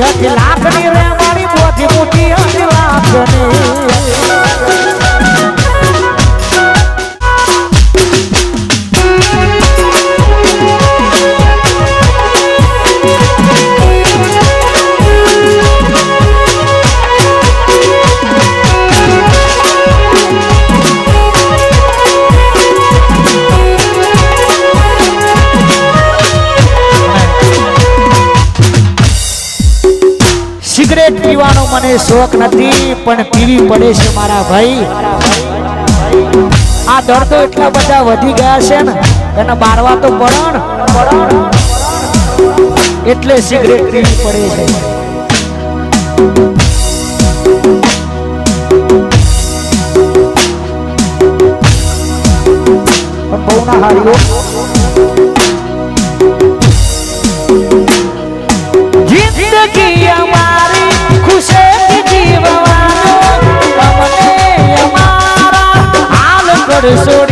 બોધી મોટી મને નથી, પણ પીવી પડે છે મારા ભાઈ. આ દર્દો એટલા બધા વધી ગયા છે ને એને બારવા તો પડણ. એટલે સિગરેટ પીવી પડે છે. બહુ ના હારી I'm sorry.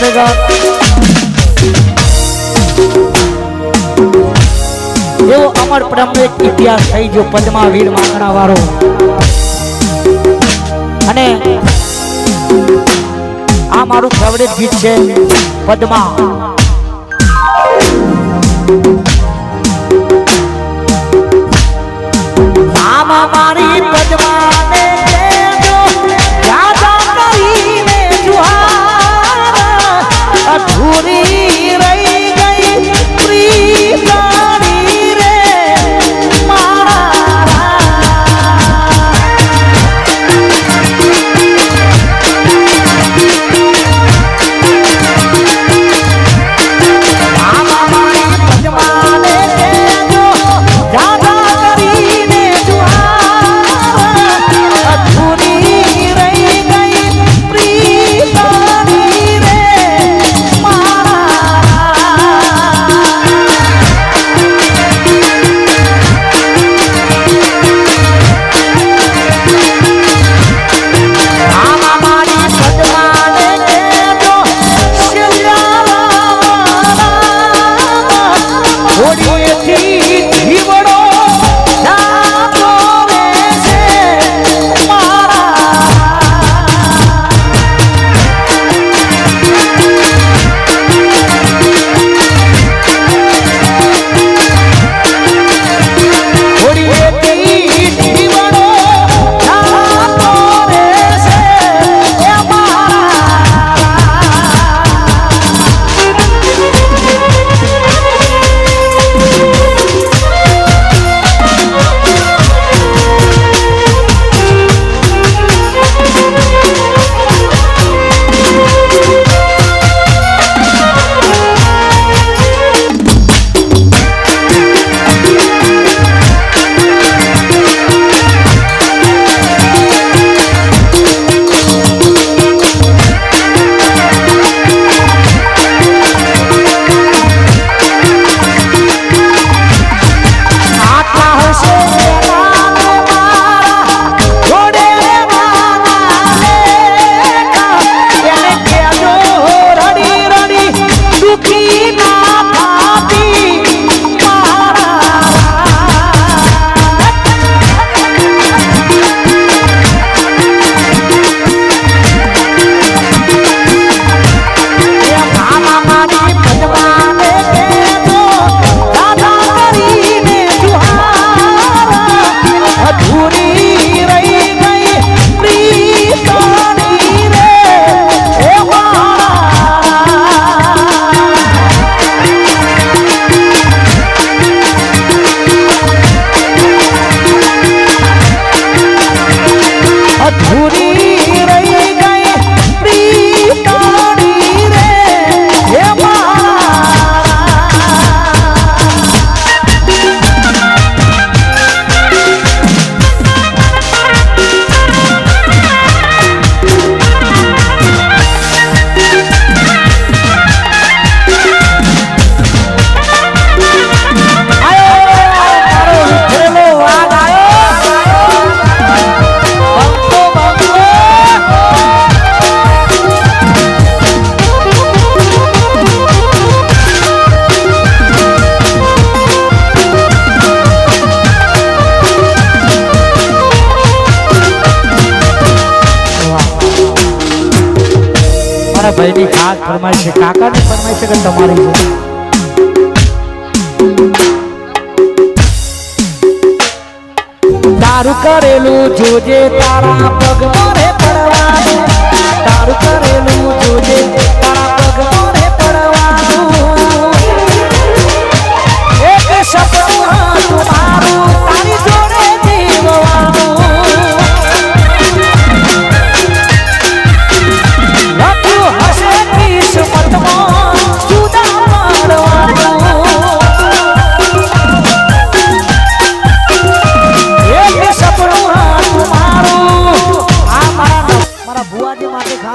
ખરેખર એવો અમર એક ઇતિહાસ થઈ ગયો પદ્મા વીર માંગણા વાળો. અને આ મારું ફેવરેટ ગીત છે પદ્મા. ભાઈની ફરમાય છે, કાકાની ફરમાય છે કે તમારી છે તારું કરેલું જોજે તારા પગ મારે પડવાનું તારું કરેલું જોજે